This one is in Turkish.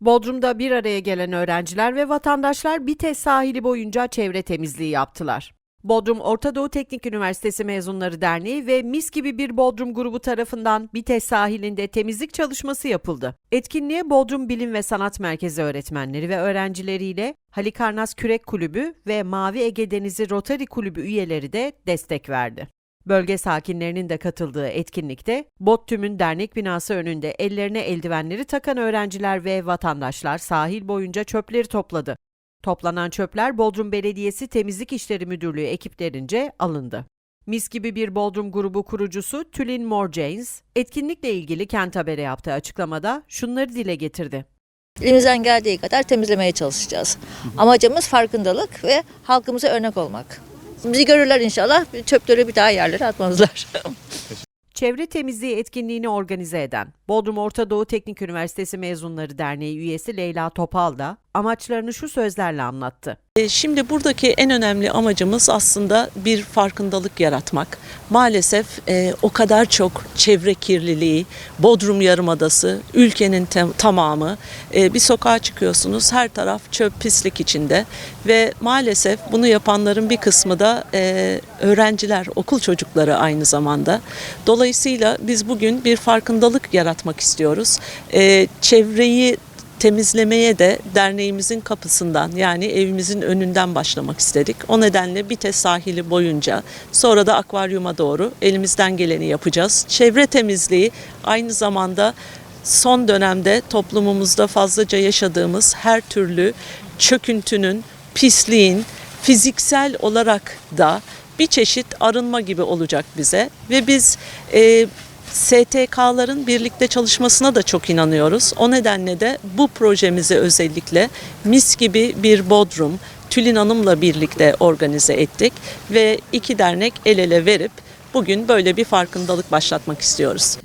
Bodrum'da bir araya gelen öğrenciler ve vatandaşlar Bites sahili boyunca çevre temizliği yaptılar. Bodrum Orta Doğu Teknik Üniversitesi Mezunları Derneği ve Mis gibi bir Bodrum grubu tarafından Bites sahilinde temizlik çalışması yapıldı. Etkinliğe Bodrum Bilim ve Sanat Merkezi öğretmenleri ve öğrencileriyle Halikarnas Kürek Kulübü ve Mavi Ege Denizi Rotary Kulübü üyeleri de destek verdi. Bölge sakinlerinin de katıldığı etkinlikte BOTTÜM'ün dernek binası önünde ellerine eldivenleri takan öğrenciler ve vatandaşlar sahil boyunca çöpleri topladı. Toplanan çöpler Bodrum Belediyesi Temizlik İşleri Müdürlüğü ekiplerince alındı. Mis gibi bir Bodrum grubu kurucusu Tülin Moore James, etkinlikle ilgili Kent Haber'e yaptığı açıklamada şunları dile getirdi. Elimizden geldiği kadar temizlemeye çalışacağız. Amacımız farkındalık ve halkımıza örnek olmak. Bizi görürler inşallah, çöpleri bir daha yerlere atmazlar. Çevre temizliği etkinliğini organize eden Bodrum Orta Doğu Teknik Üniversitesi Mezunları Derneği üyesi Leyla Topal da amaçlarını şu sözlerle anlattı. E, Şimdi buradaki en önemli amacımız aslında bir farkındalık yaratmak. Maalesef e, o kadar çok çevre kirliliği, Bodrum Yarımadası, ülkenin tamamı. E, bir sokağa çıkıyorsunuz her taraf çöp pislik içinde ve maalesef bunu yapanların bir kısmı da e, öğrenciler, okul çocukları aynı zamanda. Dolayısıyla biz bugün bir farkındalık yaratmak istiyoruz. E, çevreyi temizlemeye de derneğimizin kapısından yani evimizin önünden başlamak istedik. O nedenle Bites sahili boyunca sonra da akvaryuma doğru elimizden geleni yapacağız. Çevre temizliği aynı zamanda son dönemde toplumumuzda fazlaca yaşadığımız her türlü çöküntünün, pisliğin fiziksel olarak da bir çeşit arınma gibi olacak bize ve biz e, STK'ların birlikte çalışmasına da çok inanıyoruz. O nedenle de bu projemizi özellikle mis gibi bir Bodrum Tülin Hanım'la birlikte organize ettik ve iki dernek el ele verip bugün böyle bir farkındalık başlatmak istiyoruz.